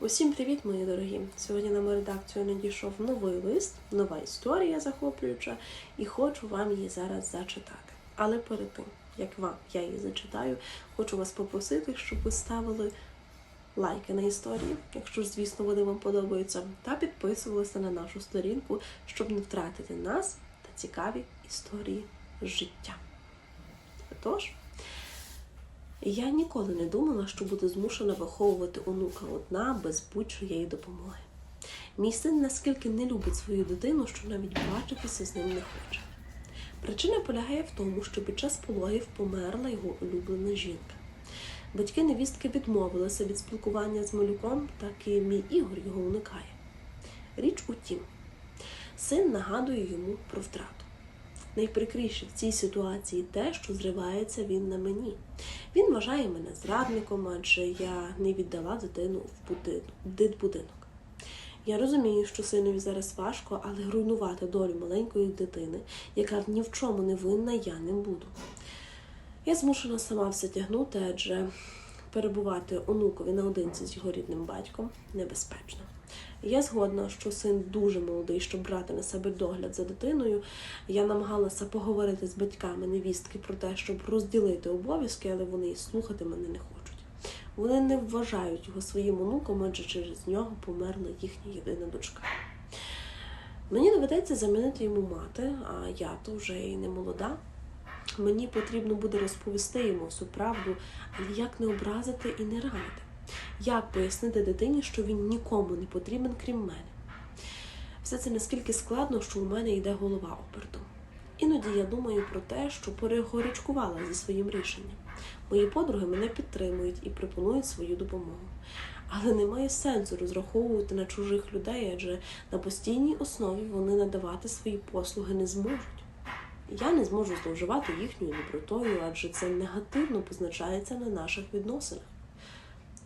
Усім привіт, мої дорогі! Сьогодні на мою редакцію надійшов новий лист, нова історія захоплююча, і хочу вам її зараз зачитати. Але перед тим, як вам я її зачитаю, хочу вас попросити, щоб ви ставили лайки на історії, якщо звісно, вони вам подобаються, та підписувалися на нашу сторінку, щоб не втратити нас та цікаві історії життя. Тож. Я ніколи не думала, що буду змушена виховувати онука одна без будь-чиєї допомоги. Мій син наскільки не любить свою дитину, що навіть бачитися з ним не хоче. Причина полягає в тому, що під час пологів померла його улюблена жінка. Батьки невістки відмовилися від спілкування з малюком, так і мій Ігор його уникає. Річ у тім, син нагадує йому про втрату. Найприкріше в цій ситуації те, що зривається він на мені. Він вважає мене зрадником, адже я не віддала дитину в будин- в дитбудинок. Я розумію, що синові зараз важко, але руйнувати долю маленької дитини, яка ні в чому не винна, я не буду. Я змушена сама все тягнути, адже перебувати онукові наодинці з його рідним батьком небезпечно. Я згодна, що син дуже молодий, щоб брати на себе догляд за дитиною. Я намагалася поговорити з батьками невістки про те, щоб розділити обов'язки, але вони слухати мене не хочуть. Вони не вважають його своїм онуком, адже через нього померла їхня єдина дочка. Мені доведеться замінити йому мати, а я то вже і не молода. Мені потрібно буде розповісти йому всю правду, але як не образити і не ранити. Як пояснити дитині, що він нікому не потрібен, крім мене? Все це наскільки складно, що у мене йде голова обертом. Іноді я думаю про те, що перегорячкувала зі своїм рішенням. Мої подруги мене підтримують і пропонують свою допомогу. Але немає сенсу розраховувати на чужих людей, адже на постійній основі вони надавати свої послуги не зможуть. Я не зможу зловживати їхньою добротою, адже це негативно позначається на наших відносинах.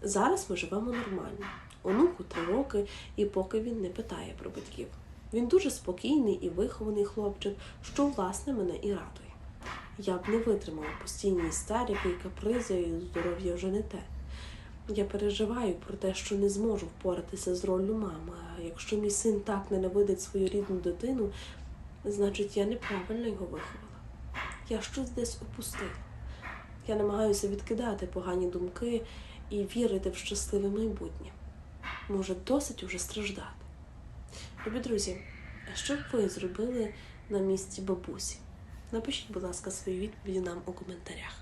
Зараз ми живемо нормально. Онуку три роки, і поки він не питає про батьків. Він дуже спокійний і вихований хлопчик, що власне мене і радує. Я б не витримала постійні істерики і капризи, і здоров'я вже не те. Я переживаю про те, що не зможу впоратися з роллю мами. А якщо мій син так ненавидить свою рідну дитину, значить я неправильно його виховала. Я щось десь упустила. Я намагаюся відкидати погані думки і вірити в щасливе майбутнє. Може, досить уже страждати. Любі друзі, а що б ви зробили на місці бабусі? Напишіть, будь ласка, свої відповіді нам у коментарях.